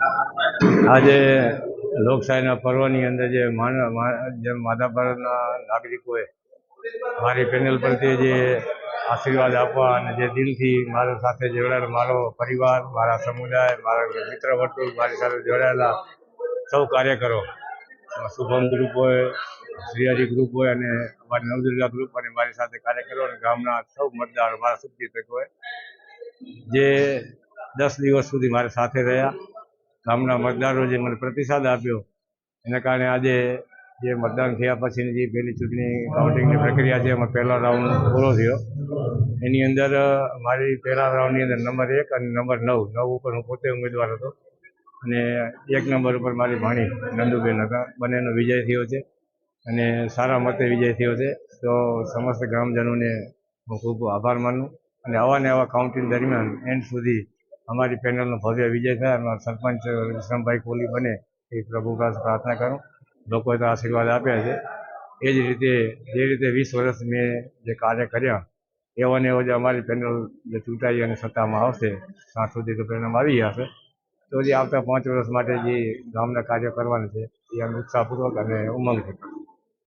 આજે લોકશાહીના પર્વની અંદર જે જે માધાપરના નાગરિકોએ મારી પેનલ પરથી જે આશીર્વાદ આપવા અને જે દિલથી મારા સાથે જોડાયેલ મારો પરિવાર, મારા સમુદાય, મારા મિત્ર વર્તુળ મારી સાથે જોડાયેલા સૌ કાર્યકરો શુભમ ગ્રુપ હોય, શ્રીહરી ગ્રુપ હોય અને અમારી નવદુર્ગા ગ્રુપ અને મારી સાથે કાર્યકરો અને ગામના સૌ મતદારો, મારા શુભચિંતકોએ જે દસ દિવસ સુધી મારી સાથે રહ્યા. ગામના મતદારો જે મને પ્રતિસાદ આપ્યો, એના કારણે આજે જે મતદાન થયા પછીની જે પહેલી ચૂંટણી કાઉન્ટિંગની પ્રક્રિયા છે, એમાં પહેલો રાઉન્ડ પૂરો થયો. એની અંદર મારી પહેલા રાઉન્ડની અંદર નંબર એક અને નંબર નવ નવ ઉપર હું પોતે ઉમેદવાર હતો. અને એક નંબર ઉપર મારી ભાણી નંદુબેન હતા. બંનેનો વિજય થયો છે અને સારા મતે વિજય થયો છે. તો સમસ્ત ગ્રામજનોને હું ખૂબ આભાર માનું. અને આવા ને આવા કાઉન્ટિંગ દરમિયાન એન્ડ સુધી અમારી પેનલનો ભવ્ય વિજય થાય અને સરપંચ વિશ્રામભાઈ કોહલી બને એ પ્રભુ પાસે પ્રાર્થના કરું. લોકોએ તો આશીર્વાદ આપ્યા છે. એ જ રીતે, જે રીતે વીસ વર્ષ મેં જે કાર્ય કર્યા, એવો ને એવો જે અમારી પેનલ જે ચૂંટાઈ અને સત્તામાં આવશે, સાંજ સુધી તો પરિણામ આવી હશે. તો જે આવતા પાંચ વર્ષ માટે જે ગામના કાર્ય કરવાના છે, એ અમે ઉત્સાહપૂર્વક અને ઉમંગથી